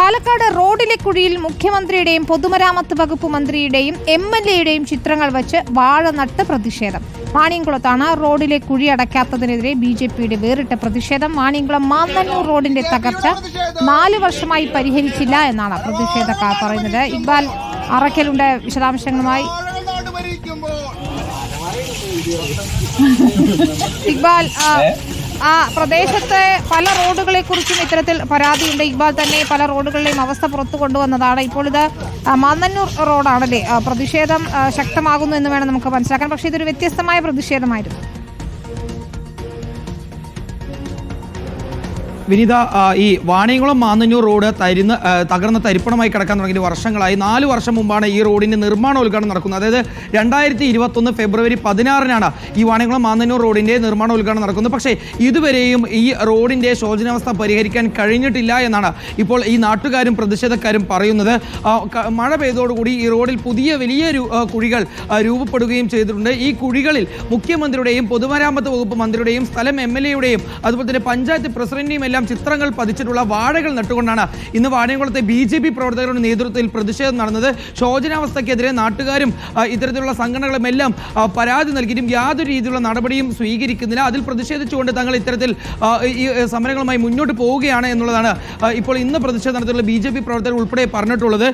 പാലക്കാട് റോഡിലെ കുഴിയിൽ മുഖ്യമന്ത്രിയുടെയും പൊതുമരാമത്ത് വകുപ്പ് മന്ത്രിയുടെയും എം എൽ എയുടെയും ചിത്രങ്ങൾ വെച്ച് വാഴ നട്ട് പ്രതിഷേധം. മാണിയംകുളത്താണ് റോഡിലെ കുഴി അടയ്ക്കാത്തതിനെതിരെ ബി ജെ പിയുടെ വേറിട്ട പ്രതിഷേധം. മാണിയംകുളം മാന്നന്നൂർ റോഡിന്റെ തകർച്ച നാല് വർഷമായി പരിഹരിച്ചില്ല എന്നാണ് പ്രതിഷേധക്കാർ പറയുന്നത്. ഇക്ബാൽ അറക്കലുണ്ട് വിശദാംശങ്ങളുമായി. ഇക്ബാൽ ആ, പ്രദേശത്തെ പല റോഡുകളെ കുറിച്ചും ഇത്തരത്തിൽ പരാതിയുണ്ട്. ഇക്ബാൽ തന്നെ പല റോഡുകളുടെയും അവസ്ഥ പുറത്തു കൊണ്ടുവന്നതാണ്. ഇപ്പോൾ ഇത് മാന്നന്നൂർ റോഡാണല്ലേ? പ്രതിഷേധം ശക്തമാകുന്നു എന്ന് വേണം നമുക്ക് മനസ്സിലാക്കാൻ. പക്ഷേ ഇതൊരു വ്യത്യസ്തമായ പ്രതിഷേധമായിരുന്നു. വിനീത ഈ വാണിയംകുളം മാന്നന്നൂർ റോഡ് തരുന്ന തകർന്ന തരിപ്പണമായി കിടക്കാൻ തുടങ്ങിയിട്ട് വർഷങ്ങളായി. നാല് വർഷം മുമ്പാണ് ഈ റോഡിന്റെ നിർമ്മാണോദ്ഘാടനം നടക്കുന്നത്. അതായത് രണ്ടായിരത്തി ഇരുപത്തൊന്ന് ഫെബ്രുവരി പതിനാറിനാണ് ഈ വാണിയംകുളം മാന്നന്നൂർ റോഡിന്റെ നിർമ്മാണോദ്ഘാടനം നടക്കുന്നത്. പക്ഷേ ഇതുവരെയും ഈ റോഡിന്റെ ശോചനാവസ്ഥ പരിഹരിക്കാൻ കഴിഞ്ഞിട്ടില്ല എന്നാണ് ഇപ്പോൾ ഈ നാട്ടുകാരും പ്രതിഷേധക്കാരും പറയുന്നത്. മഴ പെയ്തോടുകൂടി ഈ റോഡിൽ പുതിയ വലിയ കുഴികൾ രൂപപ്പെടുകയും ചെയ്തിട്ടുണ്ട്. ഈ കുഴികളിൽ മുഖ്യമന്ത്രിയുടെയും പൊതുമരാമത്ത് വകുപ്പ് മന്ത്രിയുടെയും സ്ഥലം എം എൽ എയുടെയും അതുപോലെ തന്നെ പഞ്ചായത്ത് പ്രസിഡന്റിനെയും എല്ലാം ചിത്രങ്ങൾ പതിച്ചിട്ടുള്ള വാഴകൾ നട്ടുകൊണ്ടാണ് ഇന്ന് വാണിയംകുളത്തെ ബി ജെ പി പ്രവർത്തകരുടെ നേതൃത്വത്തിൽ പ്രതിഷേധം നടന്നത്. ശോചനാവസ്ഥയ്ക്കെതിരെ നാട്ടുകാരും ഇത്തരത്തിലുള്ള സംഘടനകളും എല്ലാം പരാതി നൽകിയിട്ടും യാതൊരു രീതിയിലുള്ള നടപടിയും സ്വീകരിക്കുന്നില്ല. അതിൽ പ്രതിഷേധിച്ചുകൊണ്ട് തങ്ങൾ ഇത്തരത്തിൽ ഈ സമരങ്ങളുമായി മുന്നോട്ട് പോവുകയാണ് എന്നുള്ളതാണ് ഇപ്പോൾ ഇന്ന് പ്രതിഷേധം നടത്തിയുള്ള ബി ജെ പി പ്രവർത്തകർ ഉൾപ്പെടെ പറഞ്ഞിട്ടുള്ളത്.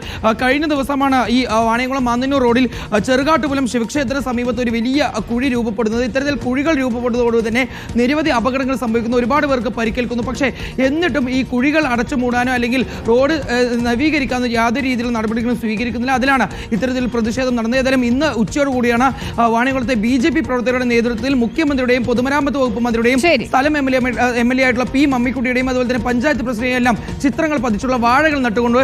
കഴിഞ്ഞ ദിവസമാണ് ഈ വാണിയംകുളം മാന്നന്നൂർ റോഡിൽ ചെറുകാട്ടുപുലം ശിവക്ഷേത്ര സമീപത്ത് ഒരു വലിയ കുഴി രൂപപ്പെടുന്നത്. ഇത്തരത്തിൽ കുഴികൾ രൂപപ്പെടുന്നതോട് തന്നെ നിരവധി അപകടങ്ങൾ സംഭവിക്കുന്നു. ഒരുപാട് പേർക്ക് പരിക്കേൽക്കുന്നു. പക്ഷേ എന്നിട്ടും ഈ കുഴികൾ അടച്ചു മൂടാനോ അല്ലെങ്കിൽ റോഡ് നവീകരിക്കാനോ യാതൊരു രീതിയിലുള്ള നടപടികളും സ്വീകരിക്കുന്നില്ല. അതിലാണ് ഇത്തരത്തിൽ പ്രതിഷേധം നടന്നത്. ഏതായാലും ഇന്ന് ഉച്ചയോടുകൂടിയാണ് കൂടിയാണ് വാണിയംകുളത്തെ ബി ജെ പി പ്രവർത്തകരുടെ നേതൃത്വത്തിൽ മുഖ്യമന്ത്രിയുടെയും പൊതുമരാമത്ത് വകുപ്പ് മന്ത്രിയുടെയും. സ്ഥലം M L A M L A ആയിട്ടുള്ള പി മമ്മിക്കുട്ടിയുടെയും അതുപോലെ തന്നെ പഞ്ചായത്ത് പ്രസിഡന്റിനെയും എല്ലാം ചിത്രങ്ങൾ പതിച്ചുള്ള വാഴകൾ നട്ടുകൊണ്ട്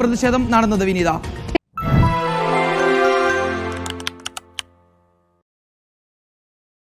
പ്രതിഷേധം നടന്നത് വിനീത.